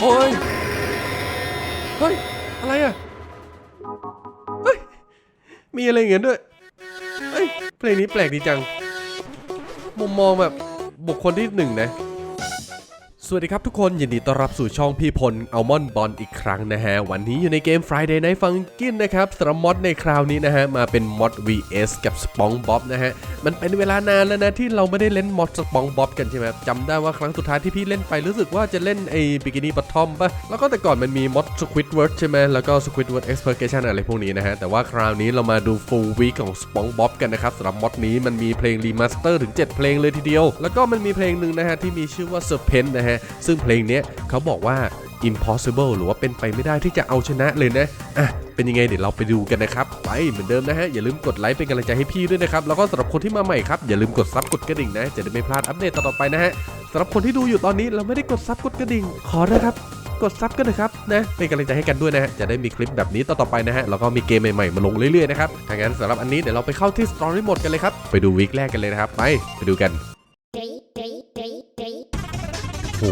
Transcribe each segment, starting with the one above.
โอ้ย เฮ้ย อะไรอะ เฮ้ย มีอะไรอย่างเงี้ยด้วย เฮ้ย เพลงนี้แปลกดีจัง มุมมองแบบบุคคลที่หนึ่งนะ สวัสดีครับทุกคน ยินดีต้อนรับสู่ช่องพี่พลอัลมอนบอลอีกครั้งนะฮะ วันนี้อยู่ในเกม Friday Night Funkin' นะครับสำหรับมอดในคราวนี้นะฮะ มาเป็นมอด vs กับ SpongeBob นะฮะ มันเป็นเวลานานแล้วนะ ที่เราไม่ได้เล่นมอด SpongeBob กันใช่ไหมจำได้ว่าครั้งสุดท้ายที่พี่เล่นไปรู้สึกว่าจะเล่นไอ้บิกินี่บัตทอมปะแล้วก็แต่ก่อนมันมีมอด Squidward ใช่ไหมแล้วก็ Squidward Exploration อะไรพวกนี้นะฮะแต่ว่าคราวนี้เรามาดู full week ของ SpongeBob กันนะครับสำหรับมอดนี้มันมีเพลงรีมาสเตอร์ถึง 7 เพลงเลยทีเดียว แล้วก็มันมีเพลงหนึ่งนะฮะที่มีชื่อว่า Serpent นะฮะซึ่งเพลงนี้เขาบอกว่า impossible หรือว่าเป็นไปไม่ได้ที่จะเอาชนะเลยนะอะเป็นยังไงเดี๋ยวเราไปดูกันนะครับ ไปเหมือนเดิมนะฮะ อย่าลืมกดไลค์เป็นกำลังใจให้พี่ด้วยนะครับ แล้วก็สำหรับคนที่มาใหม่ครับ อย่าลืมกดซับกดกระดิ่งนะ จะได้ไม่พลาดอัปเดตต่อไปนะฮะสำหรับคนที่ดูอยู่ตอนนี้เราไม่ได้กดซับกดกระดิ่ง ขอนะครับกดซับกันนะครับนะเป็นกำลังใจให้กันด้วยนะฮะจะได้มีคลิปแบบนี้ต่อๆไปนะฮะแล้วก็มีเกมใหม่ๆมาลงเรื่อยๆนะครับถ้างั้นสำหรับอันนี้เดี๋ยวเราไปเข้าที่ Story Mode กันเลยครับไปดูวีคแรกกันเลยนะครับไปไปดูกัน ห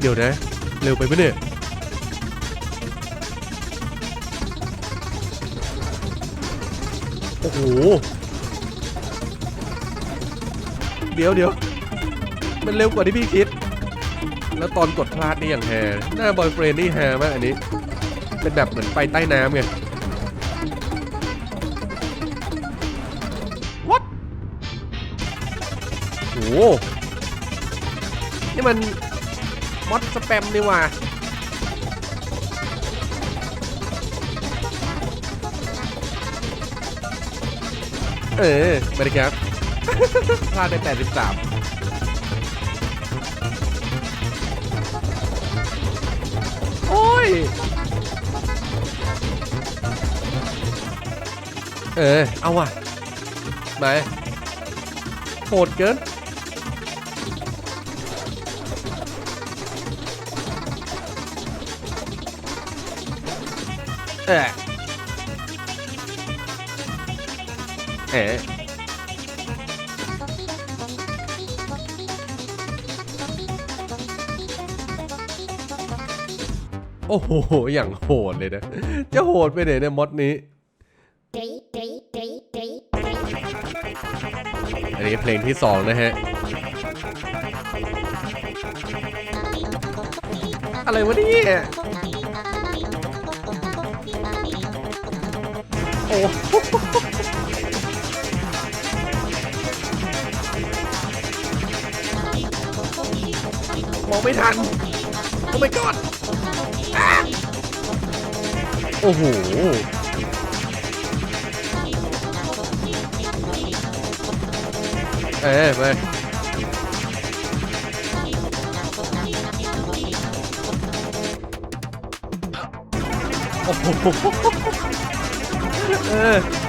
เดี๋ยวนะ เร็วไปไหมเนี่ยโอ้โห เดี๋ยวเดี๋ยว มันเร็วกว่าที่พี่คิด แล้วตอนกดพลาดนี่อย่างแฮหน้าบอยเฟรนนี่แฮมากอันนี้ เป็นแบบเหมือนไปใต้น้ำไง What โอ้โห นี่มันมอดสแปมนี่ว่าเออมาดิครับพลาดไป83โอ้ย เออ เอาว่ะมาโหดเกิน เออเออโอ้โห อย่างโหดเลยนะ จะโหดไปไหนเนี่ยมดนี้ อันนี้เพลงที่สองนะฮะ อะไรวะเนี่ย โอ้มองไม่ทัน โอ้ my god อะโอ้โห เอ้ยไปโอ้โห เ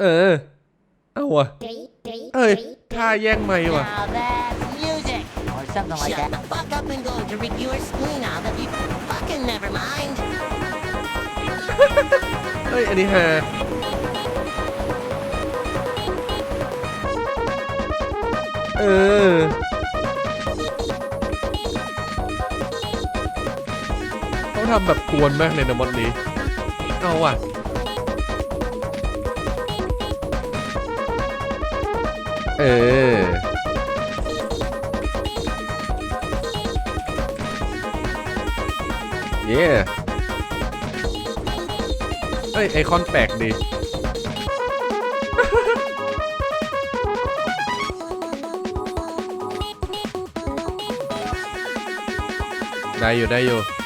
เออ เอาวะเอ้ยท่าแย่งไม่ว่ะ Now that's music, or something like Shut that. the fuck up and go to reviewer school now that you fucking never mind. เฮ้ย อันนี้ฮาเออ เขาทำแบบกวนมากเลยนะมดนี้ เอาว่ะ เออ เย้เอ้ยไอคอนแปลกดี ได้อยู่ได้อยู่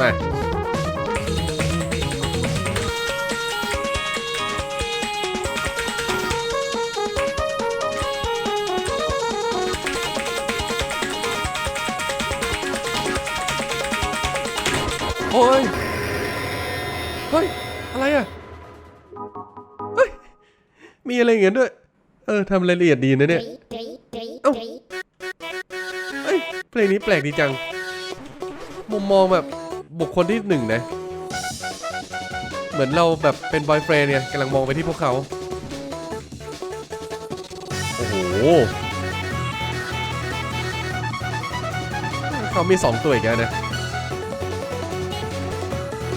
มาโอ้ย เฮ้ย อะไรอะ เฮ้ย มีอะไรอย่างเงี้ยด้วย เออทำรายละเอียดดีนะเนี่ย เพลงนี้แปลกดีจัง มุมมองแบบบุคคลที่หนึ่งนะ เหมือนเราแบบเป็นบอยเฟรนด์เนี่ยกำลังมองไปที่พวกเขา โอ้โหเขามีสองตัวอีกแล้วนะ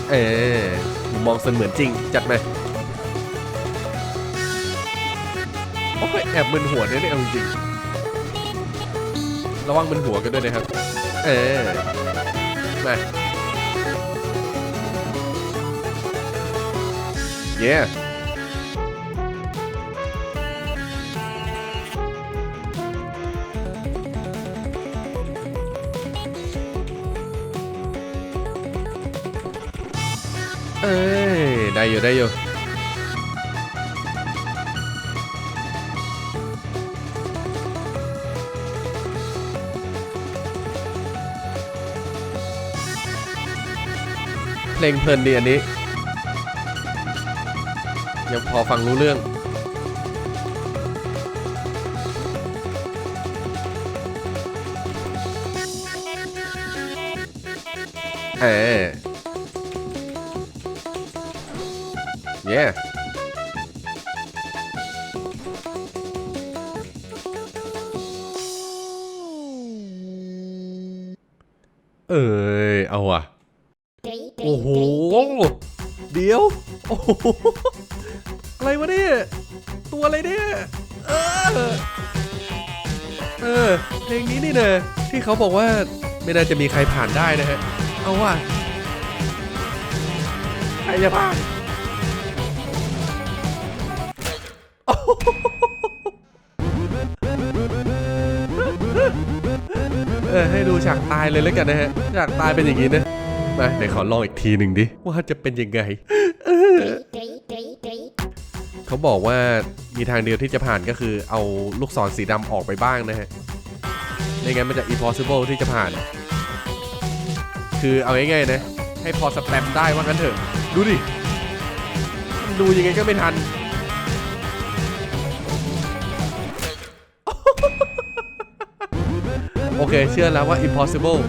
เออมุมมองเสมือนจริง จัดไหมโอ้ยแอบมึนหัวเนี่ยเอาจริง ระวังมึนหัวกันด้วยนะครับ เออมาเย้เอ้ยได้อยู่ได้อยู่ ลงเพลินดีอันนี้ ยังพอฟังรู้เรื่อง เออ Yeah. เอ้ยเอาอะ โอ้โห เดี๋ยว โอ้โห อะไรวะเนี่ย ตัวอะไรเนี่ย เออ เออ เพลงนี้นี่นะที่เขาบอกว่าไม่น่าจะมีใครผ่านได้นะฮะ เอาว่ะใครจะผ่านเออให้ดูฉากตายเลยแล้วกันนะฮะ ฉากตายเป็นอย่างนี้นะ มาเดี๋ยวขอลองอีกทีหนึ่งดิ ว่าจะเป็นยังไงเออเขาบอกว่ามีทางเดียวที่จะผ่านก็คือเอาลูกศรสีดำออกไปบ้างนะฮะไม่งั้นมันจะ impossible ที่จะผ่าน คือเอาง่ายๆนะ ให้พอสแปมได้ว่างั้นเถอะ ดูดิมันดูยังไงก็ไม่ทัน โอเค เชื่อแล้วว่า impossible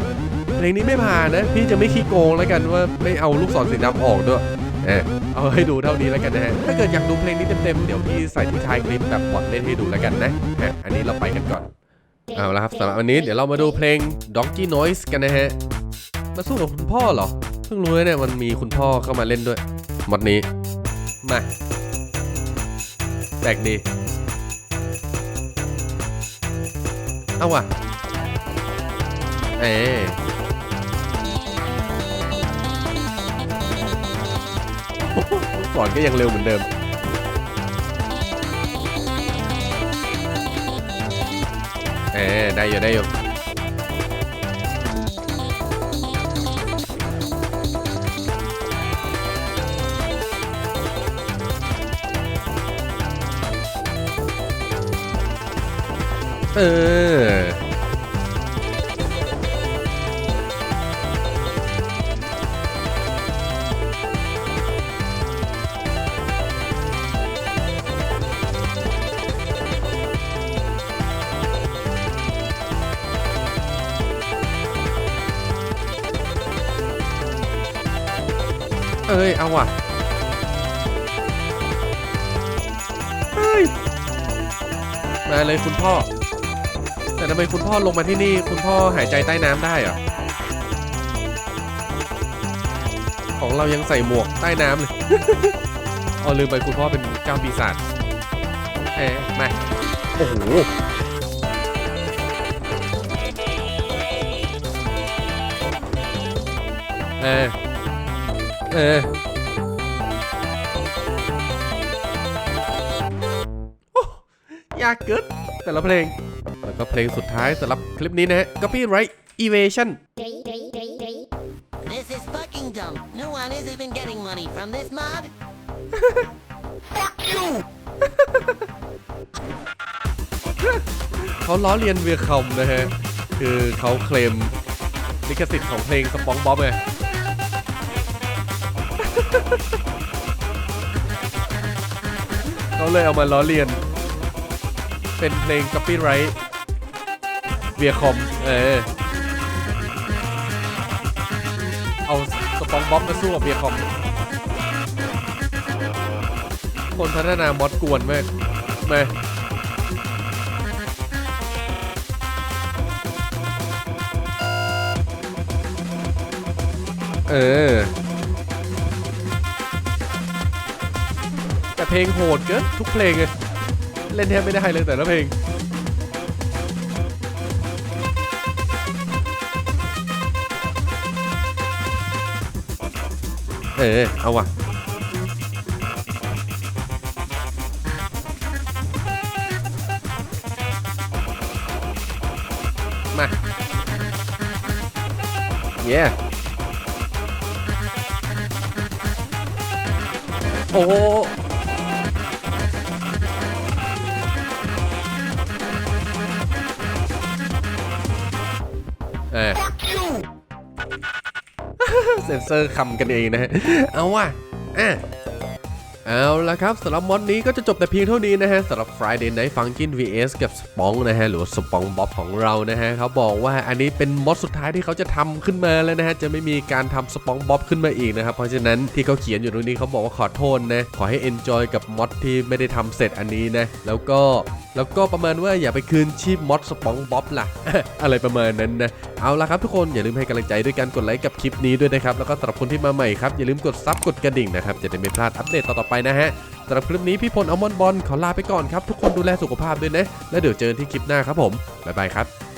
เพลงนี้ไม่ผ่านนะ พี่จะไม่ขี้โกงแล้วกันว่าไม่เอาลูกศรสีดำออกด้วยเออเอาให้ดูเท่านี้แล้วกันนะฮะถ้าเกิดอยากดูเพลงนี้เต็มๆเดี๋ยวพี่ใส่ที่ท้ายคลิปแบบบอดเล่นให้ดูแล้วกันนะฮะอันนี้เราไปกันก่อนเอาละครับสำหรับวันนี้เดี๋ยวเรามาดูเพลง Donkey Noise กันนะฮะมาสู้กับคุณพ่อเหรอเพิ่งรู้เลยเนี่ยมันมีคุณพ่อเข้ามาเล่นด้วยมอดนี้มาแปลกดีเอาว่ะเอ๊ะสอนก็ยังเร็วเหมือนเดิม เอ๊ะได้อยู่ได้อยู่เออ เอ้ย เอาว่ะเฮ้ยมาเลยคุณพ่อ แต่ทำไมคุณพ่อลงมาที่นี่ คุณพ่อหายใจใต้น้ำได้เหรอ ของเรายังใส่หมวกใต้น้ำเลย เอาลืมไปคุณพ่อเป็นเจ้าปีศาจเอ๊ะมา โอ้โหเออ เออโอ้ยากเกินแต่ละเพลง แล้วก็เพลงสุดท้ายสำหรับคลิปนี้นะฮะ Copyright Evasion This is fucking really been getting money from this mod? เขาล้อเลียนเวียคอมนะฮะ คือเขาเคลมลิขสิทธิ์ของเพลงสปองบ๊อบไง เขาเลยเอามาล้อเลียน เป็นเพลง copyright เวียคอม เออ เอาสปองบ๊อบมาสู้กับเวียคอม คนพัฒนามอดกวนมากมาเออ แต่เพลงโหดเกินทุกเพลงเลย เล่นแทบไม่ได้เลยแต่ละเพลงเออเอาว่ะมาเย้โอ้ เออเซนเซอร์คำกันเองนะฮะ เอาว่ะอะเอาละครับสำหรับมอดนี้ก็จะจบแต่เพียงเท่านี้นะฮะสำหรับ Friday Night Funkin' vs กับสปองนะฮะหรือสปองบ๊อบของเรานะฮะเขาบอกว่าอันนี้เป็นมอดสุดท้ายที่เขาจะทำขึ้นมาแล้วนะฮะจะไม่มีการทำสปองบ๊อบขึ้นมาอีกนะครับเพราะฉะนั้นที่เขาเขียนอยู่ตรงนี้เขาบอกว่าขอโทษนะขอให้ enjoy กับมอดที่ไม่ได้ทำเสร็จอันนี้นะแล้วก็แล้วก็ประมาณว่าอย่าไปคืนชีพมอสสปองบ๊อบล่ะ อะไรประมาณนั้นนะ เอาละครับทุกคนอย่าลืมให้กำลังใจด้วยการกดไลค์กับคลิปนี้ด้วยนะครับ แล้วก็สำหรับคนที่มาใหม่ครับ อย่าลืมกดซับกดกระดิ่งนะครับ จะได้ไม่พลาดอัปเดตต่อๆไปนะฮะสำหรับคลิปนี้พี่พลอมอนบอลขอลาไปก่อนครับทุกคนดูแลสุขภาพด้วยนะ แล้วเดี๋ยวเจอกันที่คลิปหน้าครับผมบ๊ายบายครับ